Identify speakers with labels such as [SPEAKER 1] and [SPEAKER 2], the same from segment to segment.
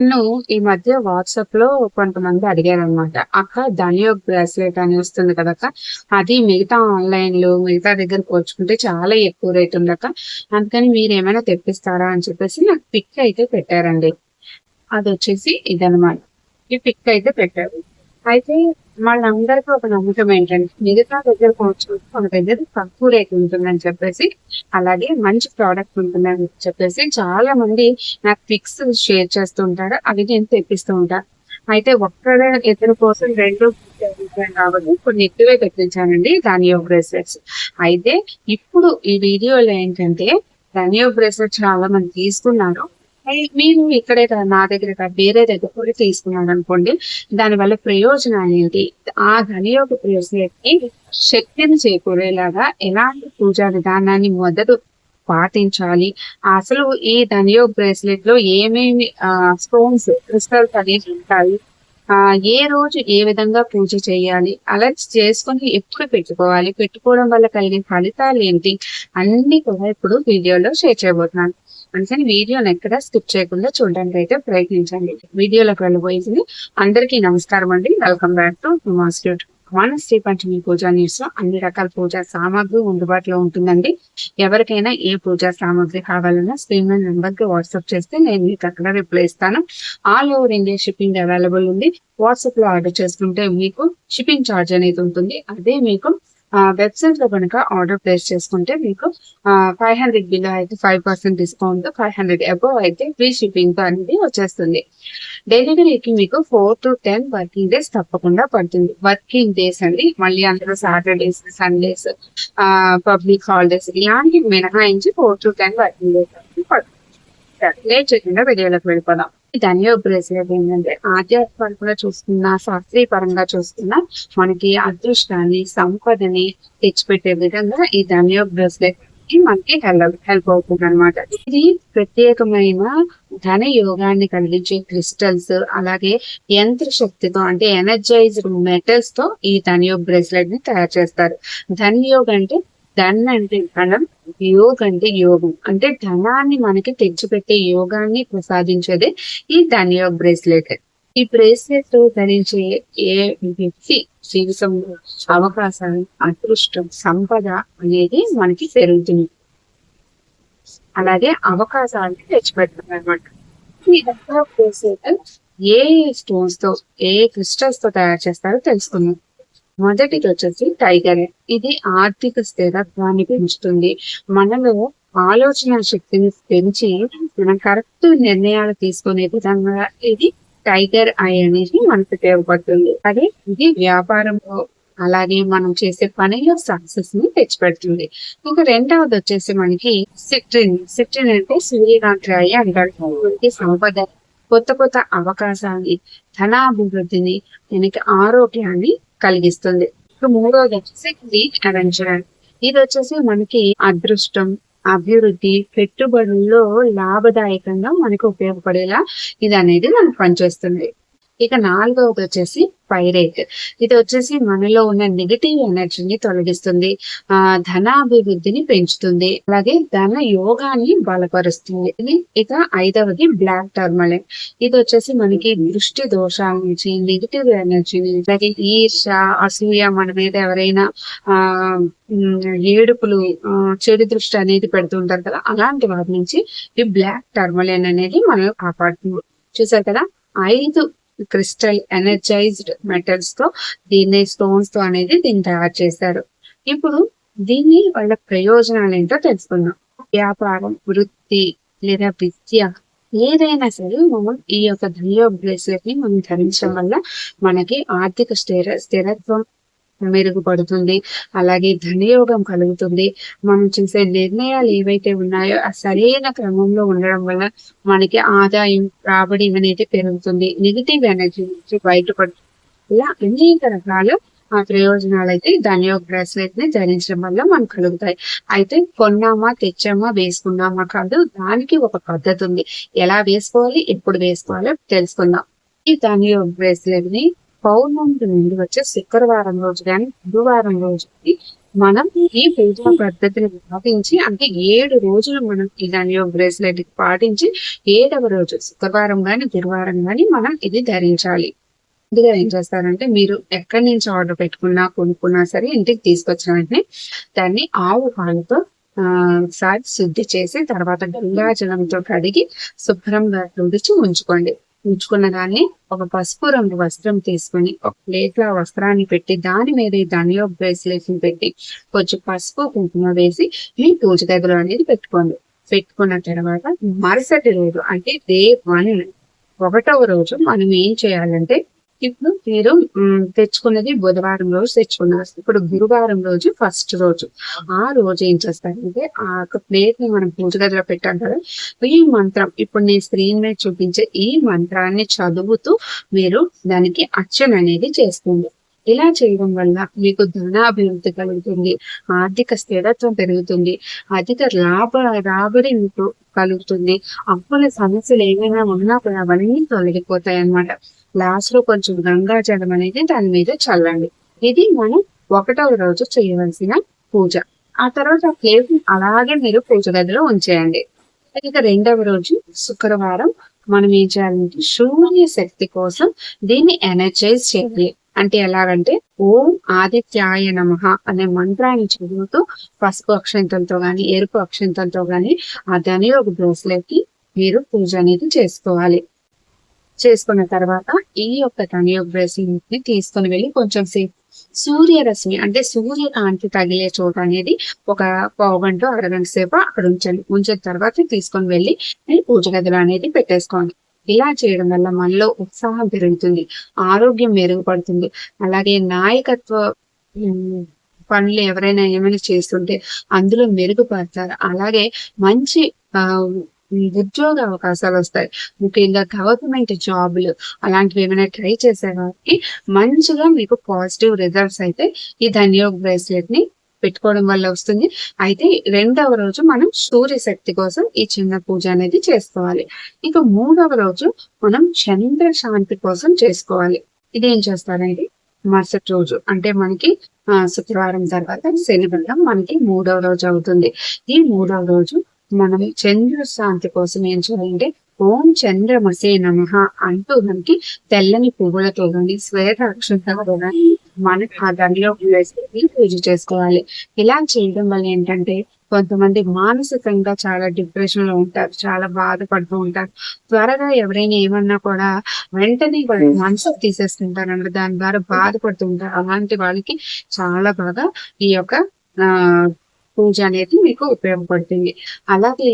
[SPEAKER 1] నన్ను ఈ మధ్య వాట్సాప్లో కొంతమంది అడిగారు అనమాట అక్క ధనియోగ్ బ్రాస్లెట్ అని వస్తుంది కదక్క అది మిగతా ఆన్లైన్లో మిగతా దగ్గర పోల్చుకుంటే చాలా ఎక్కువ రేట్ ఉందక్క అందుకని మీరు ఏమైనా తెప్పిస్తారా అని చెప్పేసి నాకు పిక్ అయితే పెట్టారండి. అది వచ్చేసి ఇదనమాట ఈ పిక్ అయితే పెట్టారు. అయితే వాళ్ళందరికీ ఒక నమ్మకం ఏంటంటే మిగతా దగ్గర పోల్చుకుంటే మన దగ్గర తక్కువ రేట్ ఉంటుందని చెప్పేసి అలాగే మంచి ప్రోడక్ట్ ఉంటుందని చెప్పేసి చాలా మంది నాకు పిక్స్ షేర్ చేస్తూ ఉంటారు అవి నేను తెప్పిస్తూ ఉంటాను. అయితే ఒక్కడ ఇద్దరు కోసం రెండు కాబట్టి కొన్ని ఎక్కువే తెప్పించానండి ధానియో బ్రేస్లెట్స్ అయితే ఇప్పుడు ఈ వీడియోలో ఏంటంటే ధానియో బ్రేస్లెట్ చాలా మంది తీసుకున్నారు. మీరు ఇక్కడే నా దగ్గర కాదు, వేరే దగ్గర కూడా తీసుకున్నాను అనుకోండి దానివల్ల ప్రయోజనాలు ఏంటి? ఆ ధనియోగ యొక్క కి శక్తిని చేకూరేలాగా ఎలాంటి పూజా విధానాన్ని మొదలు పాటించాలి? అసలు ఈ ధనియోగ బ్రేస్లెట్లో ఏమేమి స్టోన్స్ క్రిస్టల్స్ అనేవి ఉంటాయి? ఆ ఏ రోజు ఏ విధంగా పూజ చేయాలి? అలా చేసుకుని ఎప్పుడు పెట్టుకోవాలి? పెట్టుకోవడం వల్ల కలిగే ఫలితాలు ఏంటి? అన్ని కూడా ఇప్పుడు వీడియోలో షేర్ చేయబోతున్నాను. అందుకని వీడియోని ఎక్కడ స్కిప్ చేయకుండా చూడడానికి అయితే ప్రయత్నించండి. వీడియోలోకి వెళ్ళబోయేది అందరికీ నమస్కారం అండి. వెల్కమ్ బ్యాక్ టు మాస్టర్ మన శ్రీ పంచమి పూజా న్యూస్లో అన్ని రకాల పూజా సామాగ్రి అందుబాటులో ఉంటుందండి. ఎవరికైనా ఏ పూజా సామాగ్రి కావాలన్నా స్క్రీన్ మీద నెంబర్కి వాట్సాప్ చేస్తే నేను మీకు అక్కడ రిప్లై ఇస్తాను. All over India shipping available ఉంది. వాట్సాప్లో ఆర్డర్ చేసుకుంటే మీకు షిప్పింగ్ ఛార్జ్ అనేది ఉంటుంది. అదే మీకు వెబ్సైట్లో కనుక ఆర్డర్ ప్లేస్ చేసుకుంటే మీకు ఫైవ్ హండ్రెడ్ బిలో అయితే five percent discount five hundred above అయితే ఫ్రీ షిప్పింగ్తో అనేది వచ్చేస్తుంది. డెలివరీకి మీకు four to ten working days తప్పకుండా పడుతుంది. వర్కింగ్ డేస్ అండి మళ్ళీ అందులో సాటర్డేస్ సండేస్ పబ్లిక్ హాలిడేస్ ఇలాంటివి మినహాయించి four to ten working days పడుతుంది. లేట్ చేయకుండా వీడియోలోకి వెళ్ళిపోదాం. ధనియో బ్రేస్లెట్ ఏంటంటే ఆధ్యాత్మికంగా చూస్తున్నా శాస్త్రీయ పరంగా చూస్తున్నా మనకి అదృష్టాన్ని సంపదని తెచ్చిపెట్టే విధంగా ఈ ధనియో బ్రేస్లెట్ మనకి హెల్ప్ హెల్ప్ అవుతుంది అనమాట ఇది ప్రత్యేకమైన ధన యోగాన్ని కలిగించే క్రిస్టల్స్ అలాగే యంత్ర శక్తితో అంటే ఎనర్జైజ్డ్ మెటల్స్తో ఈ ధనియోగ్ బ్రేస్లెట్ని తయారు చేస్తారు. ధనయోగ్ అంటే ధన్ అంటే ధనం యోగ్ అంటే యోగం. అంటే ధనాన్ని మనకి తెచ్చిపెట్టే యోగాన్ని ప్రసాదించేదే ఈ ధనియోగ్ బ్రేస్లెట్ ఈ బ్రేస్లెట్ ధరించే ఏ వ్యక్తి జీవితంలో అవకాశం అదృష్టం సంపద అనేది మనకి పెరుగుతుంది. అలాగే అవకాశాలను తెచ్చిపెడుతుంది అనమాట ఈ ధనియోగ్ బ్రేస్లెట్ ఏ స్టోన్స్తో ఏ క్రిస్టల్స్తో తయారు చేస్తారో తెలుసుకుందాం. మొదటిది వచ్చేసి టైగర్. ఇది ఆర్థిక స్థిరత్వాన్ని పెంచుతుంది. మనలో ఆలోచన శక్తిని పెంచి మనం కరెక్ట్ నిర్ణయాలు తీసుకునే విధంగా ఇది టైగర్ ఐ అనేది మనకు ఉపయోగపడుతుంది. అదే ఇది వ్యాపారంలో అలాగే మనం చేసే పనిలో సక్సెస్ని తెచ్చిపెడుతుంది. ఇంకా రెండవది వచ్చేసి మనకి సిట్రిన్ సిట్రిన్ అంటే సూర్యకాంతి అయ్యి అంటారు. మనకి సంపద కొత్త కొత్త అవకాశాన్ని ధనాభివృద్ధిని మనకి ఆరోగ్యాన్ని కలిగిస్తుంది. మూడోది వచ్చేసి గ్రీన్ అవెంచర్ ఇది వచ్చేసి మనకి అదృష్టం అభివృద్ధి పెట్టుబడుల్లో లాభదాయకంగా మనకు ఉపయోగపడేలా ఇది అనేది మనకు పనిచేస్తుంది. ఇక నాలుగవది వచ్చేసి పైరేట్. ఇది వచ్చేసి మనలో ఉన్న నెగటివ్ ఎనర్జీని తొలగిస్తుంది. ఆ ధనాభివృద్ధిని పెంచుతుంది. అలాగే ధన యోగాన్ని బలపరుస్తుంది. ఇది ఇక ఐదవది బ్లాక్ టర్మలిన్ ఇది వచ్చేసి మనకి దృష్టి దోషాల నుంచి నెగిటివ్ ఎనర్జీని అలాగే ఈర్ష అసూయ మన మీద ఎవరైనా ఆ ఏడుపులు చెడు దృష్టి అనేది పెడుతుంటారు కదా అలాంటి వాటి నుంచి ఈ బ్లాక్ టర్మలిన్ అనేది మనం కాపాడుతుంది. చూసారు కదా? ఐదు క్రిస్టల్ ఎనర్జైజ్డ్ మెటల్స్తో దీన్ని స్టోన్స్తో అనేది దీన్ని తయారు చేశారు. ఇప్పుడు దీన్ని వాళ్ళ ప్రయోజనాలు ఏంటో తెలుసుకుందాం. వ్యాపారం వృత్తి లేదా విద్య ఏదైనా సరే మనం ఈ యొక్క ధనియో బ్రేస్లెట్ని మనం ధరించడం వల్ల మనకి ఆర్థిక స్థిర స్థిరత్వం మెరుగుపడుతుంది. అలాగే ధనయోగం కలుగుతుంది. మనం చేసే నిర్ణయాలు ఏవైతే ఉన్నాయో ఆ సరైన క్రమంలో ఉండడం వల్ల మనకి ఆదాయం రాబడి అనేది పెరుగుతుంది. నెగిటివ్ ఎనర్జీ నుంచి బయటపడుతుంది ఇలా అనేక రకాల ఆ ప్రయోజనాలు అయితే ధనియోగ బ్రాస్లెట్ని ధరించడం వల్ల మనకు కలుగుతాయి. అయితే కొన్నామా తెచ్చామా వేసుకున్నామా కాదు దానికి ఒక పద్ధతి ఉంది ఎలా వేసుకోవాలి ఎప్పుడు వేసుకోవాలో తెలుసుకుందాం. ఈ ధనియోగ బ్రాస్లెట్ని పౌర్ణమి నుండి వచ్చే శుక్రవారం రోజు కానీ గురువారం రోజు మనం ఈ పూజా పద్ధతిని పాటించి అంటే ఏడు రోజులు మనం ఈ ధనియో బ్రేస్లెట్ పాటించి ఏడవ రోజు శుక్రవారం గాని గురువారం గాని మనం ఇది ధరించాలి. ముందుగా ఏం చేస్తారంటే మీరు ఎక్కడి నుంచి ఆర్డర్ పెట్టుకున్నా కొనుక్కున్నా సరే ఇంటికి తీసుకొచ్చిన వెంటనే దాన్ని ఆవు పాలతో ఆ శుద్ధి చేసి తర్వాత గంగాజలంతో కడిగి శుభ్రంగా తుడిచి ఉంచుకోండి. ఉంచుకున్న దాన్ని ఒక పసుపు రంగు వస్త్రం తీసుకుని ఒక ప్లేట్లో వస్త్రాన్ని పెట్టి దాని మీద ఈ ధనియో బ్రేస్లెట్ని పెట్టి కొంచెం పసుపు కుంకుమ వేసి మీ పూజ గదిలో అనేది పెట్టుకోండి. పెట్టుకున్న తర్వాత మరుసటి రోజు అంటే డే వన్ ఒకటవ రోజు మనం ఏం చేయాలంటే ఇప్పుడు మీరు తెచ్చుకున్నది బుధవారం రోజు తెచ్చుకున్నారు. ఇప్పుడు గురువారం రోజు ఫస్ట్ రోజు. ఆ రోజు ఏం చేస్తారంటే ఆ యొక్క ప్లేట్ని మనం పూజ గదిలో పెట్టాం కదా ఈ మంత్రం ఇప్పుడు నేను స్క్రీన్ మీద చూపించే ఈ మంత్రాన్ని చదువుతూ మీరు దానికి అర్చన అనేది చేసుకోండి. ఇలా చేయడం వల్ల మీకు ధనాభివృద్ధి కలుగుతుంది ఆర్థిక స్థిరత్వం పెరుగుతుంది అధిక లాభ రాబడి మీకు కలుగుతుంది అప్పుల సమస్యలు ఏమైనా ఉన్నా కూడా అవన్నీ తొలగిపోతాయి అన్నమాట లాస్ట్లో కొంచెం గంగా జలం అనేది దాని మీద చల్లండి. ఇది మనం ఒకటవ రోజు చేయవలసిన పూజ. ఆ తర్వాత ఆ ప్లేట్ అలాగే మీరు పూజ గదిలో ఉంచేయండి. ఇక రెండవ రోజు శుక్రవారం మనం ఏం చేయాలంటే శూన్య శక్తి కోసం దీన్ని ఎనర్జైజ్ చేయాలి. అంటే ఎలాగంటే ఓం ఆదిత్యాయ నమః అనే మంత్రాన్ని చదువుతూ పసుపు అక్షంతంతో గాని ఎరుపు అక్షంతంతో గాని ఆ ధనియోగ బ్రేస్లెట్ మీరు పూజ అనేది చేసుకోవాలి. చేసుకున్న తర్వాత ఈ యొక్క ధనియోగ బ్రేస్లెట్ని తీసుకుని వెళ్ళి కొంచెం సేపు సూర్యరశ్మి అంటే సూర్యకాంతి తగిలే చోట అనేది ఒక పావు గంట అరగంట సేపు అక్కడ ఉంచండి. ఉంచిన తర్వాత తీసుకొని వెళ్ళి పూజ గదిలో అనేది పెట్టేసుకోండి. ఇలా చేయడం వల్ల మనలో ఉత్సాహం పెరుగుతుంది ఆరోగ్యం మెరుగుపడుతుంది. అలాగే నాయకత్వ పనులు ఎవరైనా ఏమైనా చేస్తుంటే అందులో మెరుగుపడతారు. అలాగే మంచి ఆ ఉద్యోగ అవకాశాలు వస్తాయి. ముఖ్యంగా గవర్నమెంట్ జాబులు అలాంటివి ఏమైనా ట్రై చేసే వారికి మంచిగా మీకు పాజిటివ్ రిజల్ట్స్ అయితే ఈ ధనియోగ బ్రేస్లెట్ని పెట్టుకోవడం వల్ల వస్తుంది. అయితే రెండవ రోజు మనం సూర్య శక్తి కోసం ఈ చిన్న పూజ అనేది చేసుకోవాలి. ఇంకా మూడవ రోజు మనం చంద్ర శాంతి కోసం చేసుకోవాలి. ఇది ఏం చేస్తారంటే మరుసటి రోజు అంటే మనకి శుక్రవారం తర్వాత శనివారం మనకి మూడవ రోజు అవుతుంది. ఈ మూడవ రోజు మనం చంద్ర శాంతి కోసం ఏం చేయాలంటే ఓం చంద్రమసే నమః అంటూ మనకి తెల్లని పువ్వులతో కానీ శ్వేత అక్షంతలతో కానీ మనం ఆ దానిలో వేసుకొని పూజ చేసుకోవాలి. ఇలా చేయడం వల్ల ఏంటంటే కొంతమంది మానసికంగా చాలా డిప్రెషన్లో ఉంటారు చాలా బాధపడుతూ ఉంటారు. త్వరగా ఎవరైనా ఏమన్నా కూడా వెంటనే వాళ్ళు మనసుకు తీసేస్తుంటారు అంటే దాని ద్వారా బాధపడుతూ ఉంటారు. అలాంటి వాళ్ళకి చాలా బాగా ఈ యొక్క ఆ పూజ అనేది మీకు ఉపయోగపడుతుంది. అలాగే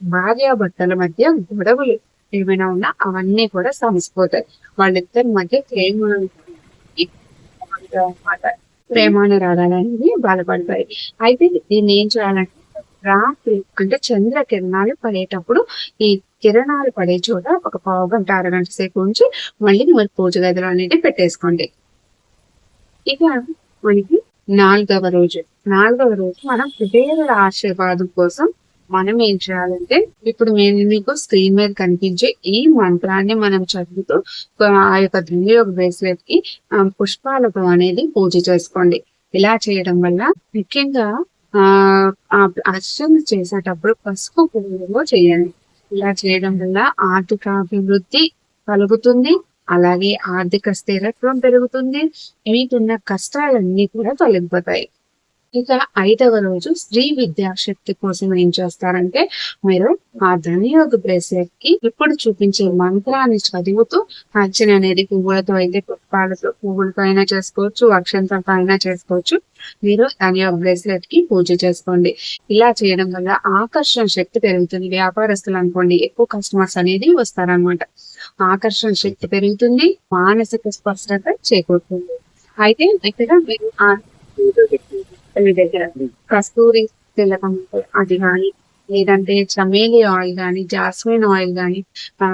[SPEAKER 1] భార్యాభర్తల మధ్య గొడవలు ఏమైనా ఉన్నా అవన్నీ కూడా సమసిపోతాయి వాళ్ళిద్దరి మధ్య ప్రేమ ప్రేమాను రాగాలనేవి బాధపడతాయి. అయితే దీన్ని ఏం చేయాలంటే రాత్రి అంటే చంద్ర కిరణాలు పడేటప్పుడు ఈ కిరణాలు పడే చోట ఒక పావు గంట అరగంట సేపు ఉంచి మళ్ళీ మరి పూజ గదిలో అనేది పెట్టేసుకోండి. ఇక మనకి నాలుగవ రోజు. నాలుగవ రోజు మనం దేవుల ఆశీర్వాదం కోసం మనం ఏం చేయాలంటే ఇప్పుడు నేను మీకు స్క్రీన్ మీద కనిపించే ఈ మంత్రాన్ని మనం చదువుతూ ఆ యొక్క వినియోగ బ్రేస్లెట్కి పుష్పాలతో అనేది పూజ చేసుకోండి. ఇలా చేయడం వల్ల ముఖ్యంగా ఆ ఆ అర్చన చేసేటప్పుడు పసుపు పువ్వులో చేయండి. ఇలా చేయడం వల్ల ఆర్థిక అభివృద్ధి కలుగుతుంది. అలాగే ఆర్థిక స్థిరత్వం పెరుగుతుంది. మీకున్న కష్టాలన్నీ కూడా తొలగిపోతాయి. ఇక ఐదవ రోజు స్త్రీ విద్యాశక్తి కోసం ఏం చేస్తారంటే మీరు ఆ ధనియోగ బ్రేస్లెట్కి ఇప్పుడు చూపించే మంత్రాన్ని చదువుతూ అర్చన అనేది పువ్వులతో అయితే పుష్పాలతో పువ్వులతో అయినా చేసుకోవచ్చు అక్షంతలతో అయినా చేసుకోవచ్చు. మీరు ధనియోగ బ్రేస్లెట్కి పూజ చేసుకోండి. ఇలా చేయడం వల్ల ఆకర్షణ శక్తి పెరుగుతుంది. వ్యాపారస్తులు అనుకోండి ఎక్కువ కస్టమర్స్ అనేది వస్తారనమాట ఆకర్షణ శక్తి పెరుగుతుంది మానసిక స్పష్టత చేకూరుతుంది. అయితే ఇక్కడ మీరు దగ్గర కస్తూరి తిలకం అది కానీ లేదంటే చమేలి ఆయిల్ కానీ జాస్మిన్ ఆయిల్ కానీ ఆ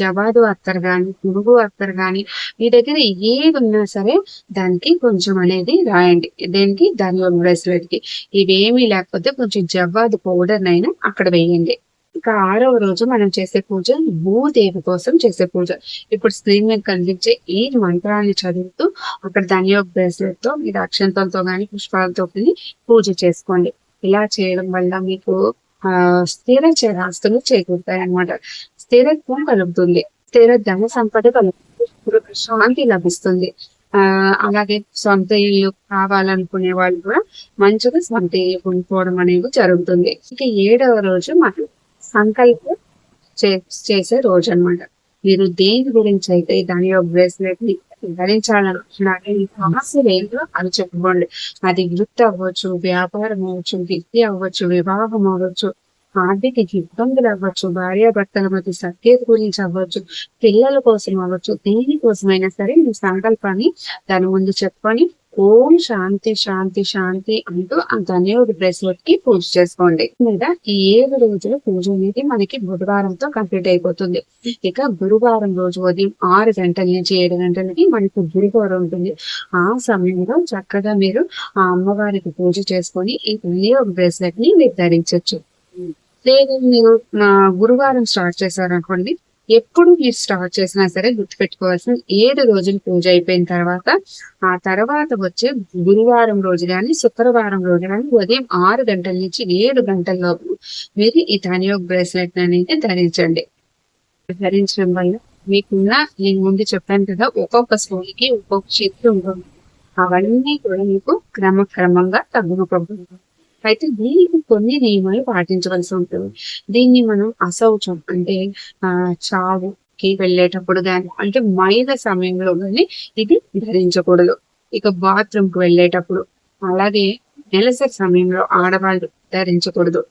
[SPEAKER 1] జవాదు అత్తర్ కానీ పురుగు అత్తర్ కానీ మీ దగ్గర ఏది ఉన్నా సరే దానికి కొంచెం అనేది రాయండి. దేనికి దాని బ్రేస్లెట్కి ఇవేమీ లేకపోతే కొంచెం జవ్వాదు పౌడర్ అయినా అక్కడ వేయండి. ఇక ఆరవ రోజు మనం చేసే పూజ భూదేవి కోసం చేసే పూజ. ఇప్పుడు స్క్రీన్ మీద కనిపించే ఈ మంత్రాన్ని చదువుతూ అక్కడ ధనియోగ బ్రేస్లెట్తో మీరు అక్షంతలతో కానీ పుష్పాలతో కానీ పూజ చేసుకోండి. ఇలా చేయడం వల్ల మీకు ఆ స్థిర ఆస్తులు చేకూరుతాయి అనమాట స్థిరత్వం కలుగుతుంది. స్థిర ధన సంపద కలుగుతుంది. శాంతి లభిస్తుంది. ఆ అలాగే సొంత ఇల్లు కావాలనుకునే వాళ్ళు కూడా మంచిగా సొంత ఇల్లు కొనుక్కోవడం అనేది జరుగుతుంది. ఇక ఏడవ రోజు మనం సంకల్పం చేసే రోజు అనమాట మీరు దేని గురించి అయితే దాని యొక్క బ్రేస్లెట్ని ధరించాలనుకుంటున్నారు ఈ సమస్యలు ఏంటో అది చెప్పుకోండి. అది వృత్తి అవ్వచ్చు వ్యాపారం అవ్వచ్చు విద్య అవ్వచ్చు వివాహం అవ్వచ్చు ఆర్థిక ఇబ్బందులు అవ్వచ్చు భార్యాభర్తల మధ్య సఖ్యత గురించి అవ్వచ్చు పిల్లల కోసం అవ్వచ్చు దేనికోసమైనా సరే మీ సంకల్పాన్ని దాని ముందు చెప్పుకొని ఓం శాంతి శాంతి శాంతి అంటూ ఆ ధన్యవాద బ్రేస్లెట్కి పూజ చేసుకోండి. లేదా ఈ ఏడు రోజుల పూజ అనేది మనకి బుధవారంతో కంప్లీట్ అయిపోతుంది. ఇక గురువారం రోజు ఉదయం ఆరు గంటల నుంచి ఏడు గంటలకి మనకి గురువారం ఉంటుంది. ఆ సమయంలో చక్కగా మీరు ఆ అమ్మవారికి పూజ చేసుకొని ఈ ధన్యవాద బ్రేస్లెట్ని నిర్ధారించవచ్చు. లేదు మీరు గురువారం స్టార్ట్ చేశారనుకోండి ఎప్పుడు మీరు స్టార్ట్ చేసినా సరే గుర్తుపెట్టుకోవాల్సిన ఏడు రోజులు పూజ అయిపోయిన తర్వాత ఆ తర్వాత వచ్చే గురువారం రోజు కానీ శుక్రవారం రోజు కానీ ఉదయం ఆరు గంటల నుంచి ఏడు గంటల లోపు మీరు ఈ ధనియోగ బ్రేస్లెట్ అనేది ధరించండి. ధరించడం వల్ల మీకున్న నేను ముందు చెప్పాను కదా ఒక్కొక్క స్టోన్కి ఒక్కొక్క శక్తి ఉంటుంది. అవన్నీ కూడా మీకు క్రమక్రమంగా తగ్గుకుంటుంది అయితే దీనికి కొన్ని నియమాలు పాటించవలసి ఉంటుంది. దీన్ని మనం అశౌచం అంటే ఆ చావుకి వెళ్ళేటప్పుడు కానీ అంటే మైల సమయంలో కానీ ఇది ధరించకూడదు. ఇక బాత్రూమ్కి వెళ్ళేటప్పుడు అలాగే నెలసరి సమయంలో ఆడవాళ్ళు ధరించకూడదు.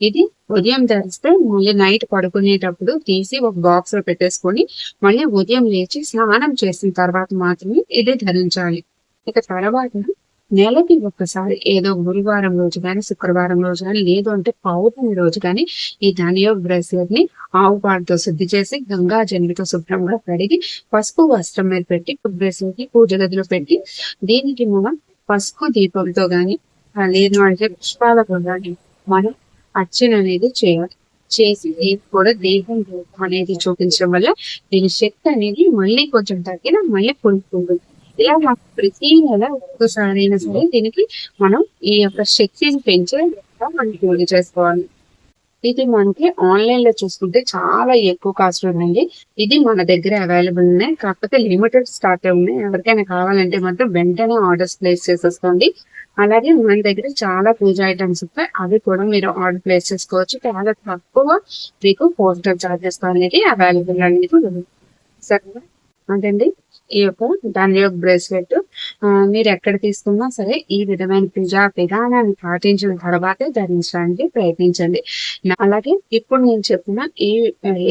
[SPEAKER 1] ఇది ఉదయం ధరిస్తే మళ్ళీ నైట్ పడుకునేటప్పుడు తీసి ఒక బాక్స్లో పెట్టేసుకొని మళ్ళీ ఉదయం లేచి స్నానం చేసిన తర్వాత మాత్రమే ఇది ధరించాలి. ఇక తర్వాత నెలకి ఒక్కసారి ఏదో గురువారం రోజు కానీ శుక్రవారం రోజు కానీ లేదు అంటే పౌర్ణమి రోజు కానీ ఈ ధనియో బ్రేస్లెట్ని ఆవు పాటుతో శుద్ధి చేసి గంగా జన్మితో శుభ్రంగా కడిగి పసుపు వస్త్రం మీద పెట్టి బ్రేస్లెట్ని పూజ గదిలో పెట్టి దీనికి మనం పసుపు దీపంతో గాని లేదు అంటే పుష్పాలతో గాని మనం అర్చన అనేది చేయాలి. చేసి కూడా దేహం అనేది చూపించడం వల్ల దీని శక్తి అనేది మళ్ళీ కొంచెం తగ్గిన మళ్ళీ కొనుక్కుంటుంది మాకు ప్రతి నెల ఒక్కసారి అయినా సరే దీనికి మనం ఈ యొక్క శక్తిని పెంచే మనకి పూజ చేసుకోవాలి. ఇది మనకి ఆన్లైన్లో చూసుకుంటే చాలా ఎక్కువ కాస్ట్ ఉందండి. ఇది మన దగ్గర అవైలబుల్ ఉన్నాయి. కాకపోతే లిమిటెడ్ స్టాక్ ఉన్నాయి. ఎవరికైనా కావాలంటే మాత్రం వెంటనే ఆర్డర్స్ ప్లేస్ చేసేసుకోండి. అలాగే మన దగ్గర చాలా పూజ ఐటమ్స్ ఉంటాయి. అవి కూడా మీరు ఆర్డర్ ప్లేస్ చేసుకోవచ్చు. చాలా తక్కువ మీకు పోస్టర్ చార్జెస్ అనేది అవైలబుల్ అనేది సరే అదండి ఈ యొక్క దాని యొక్క బ్రేస్లెట్ మీరు ఎక్కడ తీసుకున్నా సరే ఈ విధమైన పూజా విధానాన్ని పాటించిన తర్వాతే ధరించడానికి ప్రయత్నించండి. అలాగే ఇప్పుడు నేను చెప్పిన ఈ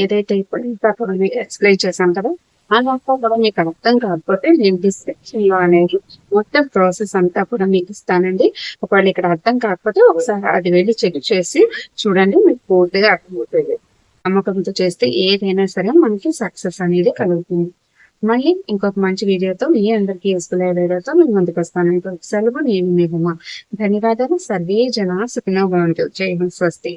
[SPEAKER 1] ఏదైతే ఇప్పుడు ఇంకా మీకు ఎక్స్ప్లెయిన్ చేశాను కదా అలా కూడా మీకు అర్థం కాకపోతే నేను డిస్క్రిప్షన్లో అనేది మొత్తం ప్రాసెస్ అంతా కూడా మీకు ఇస్తానండి. ఒకవేళ ఇక్కడ అర్థం కాకపోతే ఒకసారి అది వెళ్ళి చెక్ చేసి చూడండి మీకు పూర్తిగా అర్థమవుతుంది. నమ్మకంతో చేస్తే ఏదైనా సరే మనకి సక్సెస్ అనేది కలుగుతుంది. మళ్ళీ ఇంకొక మంచి వీడియోతో మీ అందరికీ యూస్ఫుల్ అయ్యే వీడియోతో మేము ముందుకు వస్తాను. ఇంకొక సెలవు నేను మీ ధన్యవాదాలు. సర్వే జన సుఖినో బాగుంటుంది జై స్వస్తి.